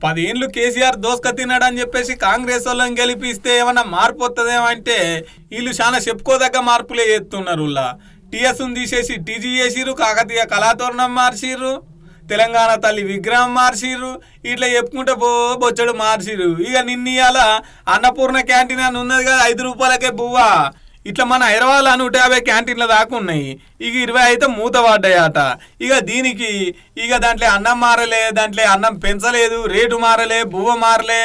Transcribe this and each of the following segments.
పదేళ్ళు కేసీఆర్ దోసుక తిన్నాడు అని చెప్పేసి కాంగ్రెస్ వాళ్ళని గెలిపిస్తే ఏమన్నా మార్పు వస్తుందేమో అంటే వీళ్ళు చాలా చెప్పుకోదగ్గ మార్పులే చేస్తున్నారు ఇలా టీఎస్ తీసేసి టీజీ చేసిర్రు కాకతీయ కళాతోరణం మార్చిర్రు తెలంగాణ తల్లి విగ్రహం మార్చిర్రు ఇట్లా చెప్పుకుంటే బో బొచ్చడు మార్చిర్రు ఇక నిన్న ఇవాళ అన్నపూర్ణ క్యాంటీన్ అని ఉన్నది కదా ఐదు రూపాయలకే బువ్వా. ఇట్లా మన హైదరాబాద్లో నూట యాభై క్యాంటీన్ల దాకా ఉన్నాయి. ఇక ఇరవై అయితే మూత పడ్డాయట ఇక దీనికి ఇక దాంట్లో అన్నం మారలే దాంట్లో అన్నం పెంచలేదు రేటు మారలే బువ్వ మారలే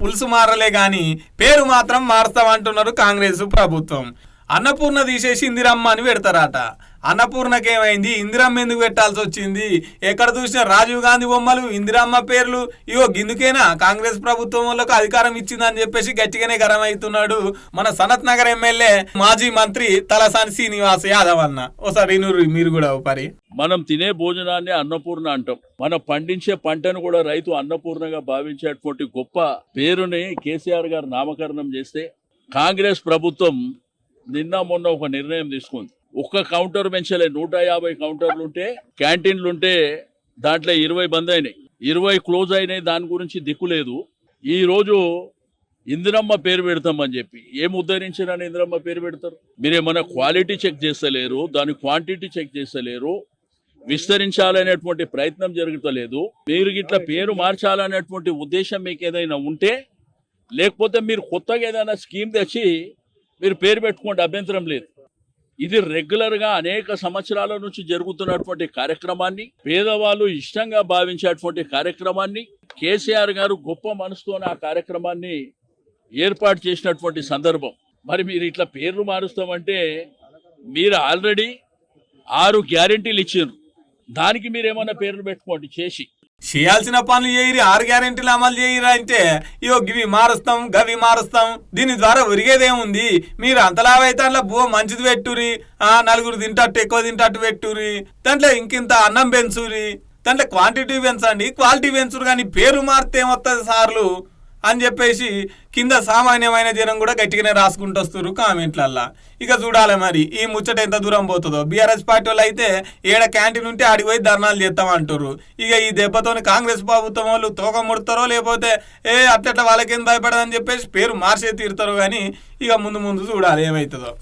పులుసు మారలే కానీ పేరు మాత్రం మారుస్తామంటున్నారు కాంగ్రెస్ ప్రభుత్వం. అన్నపూర్ణ తీసేసి ఇందిరమ్మ అని పెడతారట. అన్నపూర్ణకి ఏమైంది ఇందిరమ్మ ఎందుకు పెట్టాల్సి వచ్చింది? ఎక్కడ చూసినా రాజీవ్ గాంధీ బొమ్మలు ఇందిరమ్మ పేర్లు. ఇగో గిందుకేనా? కాంగ్రెస్ ప్రభుత్వం వాళ్ళకు అధికారం ఇచ్చిందని చెప్పేసి గట్టిగానే గరం అవుతున్నాడు మన సనత్ నగర్ ఎమ్మెల్యే మాజీ మంత్రి తలసాని శ్రీనివాస్ యాదవ్ అన్న. ఓసారి మీరు కూడా పరి మనం తినే భోజనాన్ని అన్నపూర్ణ అంటాం. మనం పండించే పంటను కూడా రైతు అన్నపూర్ణగా భావించేటువంటి గొప్ప పేరుని కేసీఆర్ గారు నామకరణం చేస్తే కాంగ్రెస్ ప్రభుత్వం నిన్న మొన్న ఒక నిర్ణయం తీసుకుంది. ఒక్క కౌంటర్ పెంచలే నూట యాభై కౌంటర్లు ఉంటే క్యాంటీన్లు ఉంటే దాంట్లో ఇరవై బంద్ అయినాయి. ఇరవై క్లోజ్ అయినాయి దాని గురించి దిక్కు లేదు. ఈరోజు ఇందిరమ్మ పేరు పెడతామని చెప్పి. ఏం ఉద్ధరించారని ఇందిరమ్మ పేరు పెడతారు? మీరేమన్నా క్వాలిటీ చెక్ చేస్తలేరు దాని క్వాంటిటీ చెక్ చేస్తలేరు విస్తరించాలనేటువంటి ప్రయత్నం జరుగుతలేదు మీరు ఇట్లా పేరు మార్చాలనేటువంటి ఉద్దేశం మీకు ఏదైనా ఉంటే లేకపోతే మీరు కొత్తగా ఏదైనా స్కీమ్ తెచ్చి మీరు పేరు పెట్టుకోండి అభ్యంతరం లేదు. ఇది రెగ్యులర్గా అనేక సంవత్సరాల నుంచి జరుగుతున్నటువంటి కార్యక్రమాన్ని పేదవాళ్ళు ఇష్టంగా భావించేటువంటి కార్యక్రమాన్ని కేసీఆర్ గారు గొప్ప మనసుతో ఆ కార్యక్రమాన్ని ఏర్పాటు చేసినటువంటి సందర్భం. మరి మీరు ఇట్లా పేర్లు మారుస్తామంటే మీరు ఆల్రెడీ ఆరు గ్యారెంటీలు ఇచ్చారు. దానికి మీరు ఏమైనా పేర్లు పెట్టుకోండి చేసి. చేయాల్సిన పనులు చేయరు ఆరు గ్యారెంటీలు అమలు చేయరు అంటే ఇగో గివి మారుస్తాం గవి మారుస్తాం దీని ద్వారా ఒరిగేదేముంది? మీరు అంతలావైతే అందులో బువ్వ మంచిది పెట్టురి ఆ నలుగురు తింటట్టు ఎక్కువ తింటట్టు పెట్టురి దాంట్లో ఇంకింత అన్నం పెంచురి దాంట్లో క్వాంటిటీ పెంచండి క్వాలిటీ పెంచురు కానీ పేరు మారితే ఏమొస్తుంది సార్లు? అని చెప్పేసి కింద సామాన్యమైన జనం కూడా గట్టిగానే రాసుకుంటూ వస్తారు కామెంట్లల్లా. ఇక చూడాలి మరి ఈ ముచ్చట ఎంత దూరం పోతుందో. బీఆర్ఎస్ పార్టీ వాళ్ళు అయితే ఏడ క్యాంటీన్ ఉంటే ఆడికి పోయి ధర్నాలు చేస్తామంటారు ఇక ఈ దెబ్బతోని కాంగ్రెస్ ప్రభుత్వం వాళ్ళు తోక ముడతారో లేకపోతే ఏ అట్లా వాళ్ళకేం భయపడదని చెప్పేసి పేరు మార్చే తీరుతారు కానీ ఇక ముందు ముందు చూడాలి ఏమవుతుందో